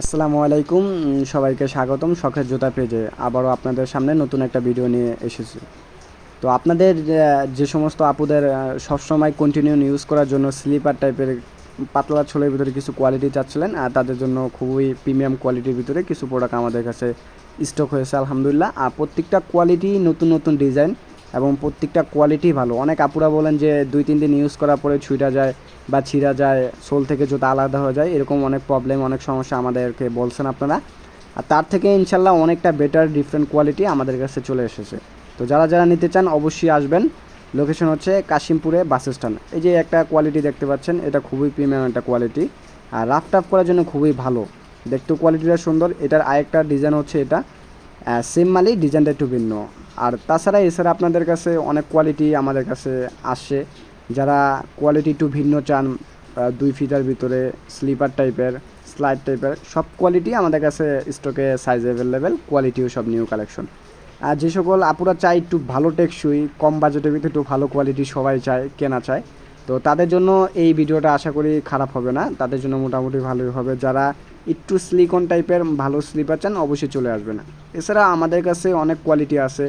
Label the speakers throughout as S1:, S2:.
S1: আসসালামু আলাইকুম সবাইকে স্বাগতম শখের জুতা পেজে। আবারও আপনাদের সামনে নতুন একটা ভিডিও নিয়ে এসেছি। তো আপনাদের যে সমস্ত আপুদের সবসময় কন্টিনিউ ইউজ করার জন্য স্লিপার টাইপের পাতলা ছোলের ভিতরে কিছু কোয়ালিটি চাচ্ছিলেন, আর তাদের জন্য খুবই প্রিমিয়াম কোয়ালিটির ভিতরে কিছু প্রোডাক্ট আমাদের কাছে স্টক হয়েছে, আলহামদুলিল্লাহ। আর প্রত্যেকটা কোয়ালিটি নতুন নতুন ডিজাইন এবং প্রত্যেকটা কোয়ালিটি ভালো। অনেক আপুরা বলেন যে দুই, তিন দিন ইউজ করার পরে ছুঁটা যায় বা ছিঁড়া যায় সোল থেকে জুতা আলাদা হয়ে যায়, এরকম অনেক প্রবলেম অনেক সমস্যা আমাদেরকে বলছেন আপনারা। আর তার থেকে ইনশাল্লাহ অনেকটা বেটার ডিফারেন্ট কোয়ালিটি আমাদের কাছে চলে এসেছে। তো যারা যারা নিতে চান অবশ্যই আসবেন। লোকেশন হচ্ছে কাশিমপুরে বাস স্ট্যান্ড। এই যে একটা কোয়ালিটি দেখতে পাচ্ছেন, এটা খুবই প্রিমিয়াম একটা কোয়ালিটি আর রাফ টাফ করার জন্য খুবই ভালো। দেখতেও কোয়ালিটিটা সুন্দর। এটার আরেকটা ডিজাইন হচ্ছে এটা। সেম মালি ডিজাইনটা একটু ভিন্ন। আর তাছাড়া এছাড়া আপনাদের কাছে অনেক কোয়ালিটি আমাদের কাছে আসে। যারা কোয়ালিটি একটু ভিন্ন চান দুই ফিটার ভিতরে স্লিপার টাইপের স্লাইড টাইপের সব কোয়ালিটি আমাদের কাছে স্টকে সাইজ অ্যাভেলেবেল কোয়ালিটিও সব নিউ কালেকশন আর যে সকল আপুরা চায় একটু ভালো টেকসই, কম বাজেটের ভিতরে একটু ভালো কোয়ালিটি সবাই চায়, কেনা চায় তো তাদের জন্য এই ভিডিওটা আশা করি খারাপ হবে না। তাদের জন্য মোটামুটি ভালোই হবে। যারা একটু স্লিকন টাইপের ভালো স্লিপার চান, অবশ্যই চলে আসবে না এছাড়া আমাদের কাছে অনেক কোয়ালিটি আছে।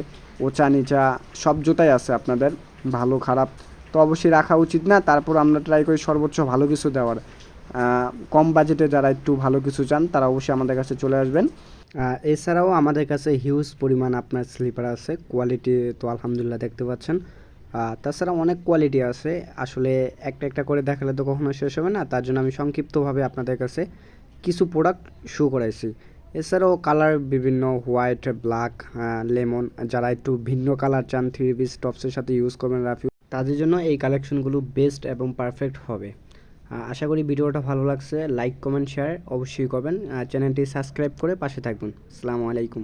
S1: ওচা নিচা সব জুতাই আছে আপনাদের, ভালো, খারাপ। তো অবশ্যই রাখা উচিত না। তারপর আমরা ট্রাই করি সর্বোচ্চ ভালো কিছু দেওয়ার। কম বাজেটে যারা একটু ভালো কিছু চান, তারা অবশ্যই আমাদের কাছে চলে আসবেন। এছাড়াও আমাদের কাছে হিউজ পরিমাণ আপনার স্লিপার আছে। কোয়ালিটি তো আলহামদুলিল্লাহ দেখতে পাচ্ছেন। তাছাড়া অনেক কোয়ালিটি আছে। আসলে একটা একটা করে দেখালে তো কখনো শেষ হবে না। তার জন্য আমি সংক্ষিপ্তভাবে আপনাদের কাছে কিছু প্রোডাক্ট শো করাইছি। এছাড়াও কালার বিভিন্ন হোয়াইট ব্ল্যাক লেমন যারা একটু ভিন্ন কালার চান থ্রি পিস টপসের সাথে ইউজ করবেন, রাফি। তাদের জন্য এই কালেকশনগুলো বেস্ট এবং পারফেক্ট হবে। আশা করি ভিডিওটা ভালো লাগছে। লাইক কমেন্ট শেয়ার অবশ্যই করবেন। চ্যানেলটি সাবস্ক্রাইব করে পাশে থাকবেন। আসসালামু আলাইকুম।